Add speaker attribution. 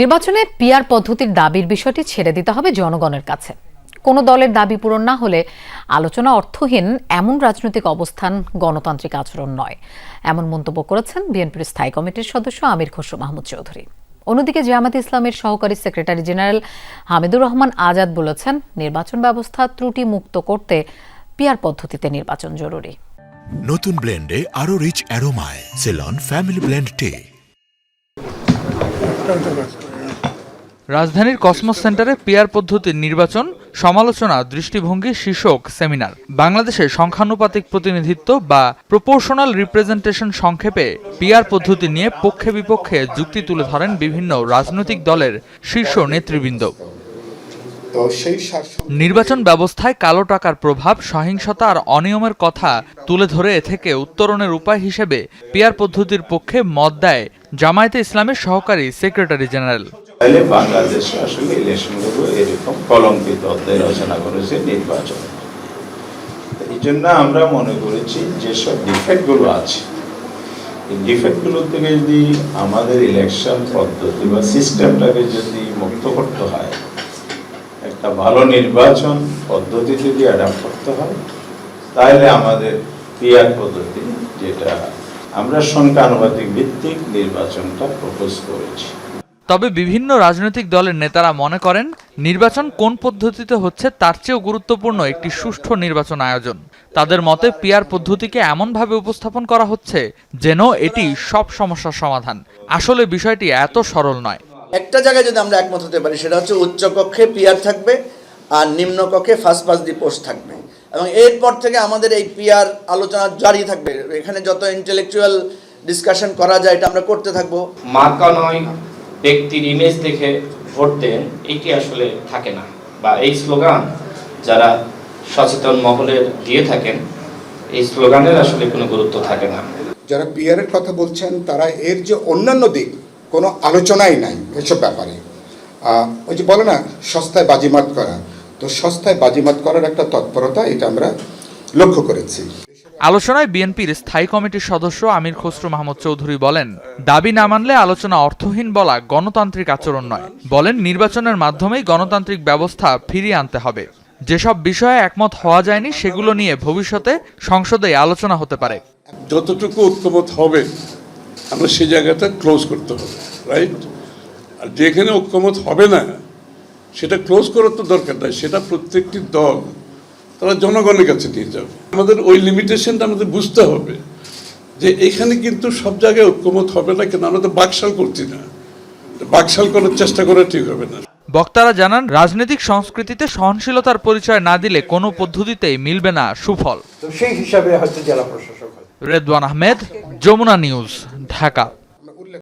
Speaker 1: নির্বাচনে পিয়ার পদ্ধতির দাবির বিষয়টি ছেড়ে দিতে হবে জনগণের কাছে কোনো দলের দাবি পূরণ না হলে আলোচনা অর্থহীন এমন রাজনৈতিক অবস্থান গণতান্ত্রিক আচরণ নয় এমন মন্তব্য করেছেন বিএনপির স্থায়ী কমিটির সদস্য আমির খসরু মাহমুদ চৌধুরী অন্যদিকে জামাত ইসলামের সহকারী সেক্রেটারি জেনারেল হামিদুর রহমান আজাদ বলেছেন নির্বাচন ব্যবস্থা ত্রুটি মুক্ত করতে পিয়ার পদ্ধতিতে নির্বাচন জরুরি
Speaker 2: নতুন ব্লেন্ডে আরো রিচ অ্যারোমায় সেলন ফ্যামিলি ব্লেন্ড টে
Speaker 3: রাজধানীর কসমস সেন্টারে পিয়ার পদ্ধতির নির্বাচন সমালোচনা দৃষ্টিভঙ্গি শীর্ষক সেমিনার বাংলাদেশে সংখ্যানুপাতিক প্রতিনিধিত্ব বা প্রপোর্শনাল রিপ্রেজেন্টেশন সংক্ষেপে পিয়ার পদ্ধতি নিয়ে পক্ষে বিপক্ষে যুক্তি তুলে ধরেন বিভিন্ন রাজনৈতিক দলের শীর্ষ নেতৃবৃন্দ নির্বাচন ব্যবস্থায় কালো টাকার প্রভাব সহিংসতা আর অনিয়মের কথা তুলে ধরে এ থেকে উত্তরণের উপায় হিসেবে পিয়ার পদ্ধতির পক্ষে মত দেয় জামায়াতে ইসলামের সহকারী সেক্রেটারি জেনারেল
Speaker 4: তাহলে বাংলাদেশে আসলে ইলেকশনগুলো এরকম কলঙ্কিত অধ্যায় রচনা করেছে নির্বাচন এই জন্য আমরা মনে করেছি যেসব ডিফেক্টগুলো আছে এই ডিফেক্টগুলো থেকে যদি আমাদের ইলেকশন পদ্ধতি বা সিস্টেমটাকে যদি মুক্ত করতে হয় একটা ভালো নির্বাচন পদ্ধতি যদি অ্যাডাপ্ট করতে হয় তাহলে আমাদের পিয়ার পদ্ধতি যেটা আমরা সংখ্যানুপাতিক ভিত্তিক নির্বাচনটা প্রপোজ করেছি
Speaker 3: তবে বিভিন্ন রাজনৈতিক দলের নেতারা মনে করেন নির্বাচন কোন পদ্ধতিতে হচ্ছে তার চেয়েও গুরুত্বপূর্ণ একটি সুষ্ঠু নির্বাচন আয়োজন তাদের মতে পিয়ার পদ্ধতিকে এমনভাবে উপস্থাপন করা হচ্ছে যেন এটি সব সমস্যার সমাধান আসলে বিষয়টি এত সরল নয়
Speaker 5: একটা জায়গায় যদি আমরা একমত হতে পারি সেটা হচ্ছে উচ্চ কক্ষে পিয়ার থাকবে আর নিম্ন কক্ষে ফার্স্ট পাস দি পোস্ট থাকবে এবং এরপর থেকে আমাদের এই পিয়ার আলোচনা জারি থাকবে এখানে যত ইন্টেলেকচুয়াল ডিসকাশন করা যায় এটা আমরা করতে থাকবো
Speaker 6: মার্কা নয় ব্যক্তির ইমেজ দেখে ভোট দেন এটি আসলে থাকে না বা এই স্লোগান যারা সচেতন মহলে দিয়ে থাকেন এই স্লোগানের আসলে কোনো গুরুত্ব থাকে না
Speaker 7: যারা পিয়ারের কথা বলছেন তারা এর যে অন্যান্য দিক কোনো আলোচনাই নাই এসব ব্যাপারে ওই যে বলে না সস্তায় বাজিমাত করা তো সস্তায় বাজিমাত করার একটা তৎপরতা এটা আমরা লক্ষ্য করেছি
Speaker 3: আলোচনায় বিএনপির স্থায়ী কমিটির সদস্য আমির খসরু মাহমুদ চৌধুরী বলেন দাবি না মানলে আলোচনা অর্থহীন বলা গণতান্ত্রিক আচরণ নয় বলেন নির্বাচনের মাধ্যমেই গণতান্ত্রিক ব্যবস্থা ফিরিয়ে আনতে হবে যেসব বিষয়ে একমত হওয়া যায়নি সেগুলো নিয়ে ভবিষ্যতে সংসদে আলোচনা হতে পারে
Speaker 8: যতটুকু ঐক্যমত হবে আমরা সেই জায়গাটা ক্লোজ করতে হবে রাইট আর যেখানে ঐক্যমত হবে না সেটা ক্লোজ করার তো দরকার নাই সেটা প্রত্যেকটি দল তারা জনগণের কাছে নিয়ে যাবে আমাদের ওই লিমিটেশনটা আমাদের বুঝতে হবে যে এখানে কিন্তু সব জায়গায় ঐক্যমত হবে না কেন আমরা তো বাকশাল করছি না বাকশাল করার চেষ্টা করা ঠিক হবে না
Speaker 3: বক্তারা জানান রাজনৈতিক সংস্কৃতিতে সহনশীলতার পরিচয় না দিলে কোনো পদ্ধতিতেই মিলবে না সুফল সেই হিসাবে হয়তো জেলা প্রশাসক রেদওয়ান আহমেদ যমুনা নিউজ ঢাকা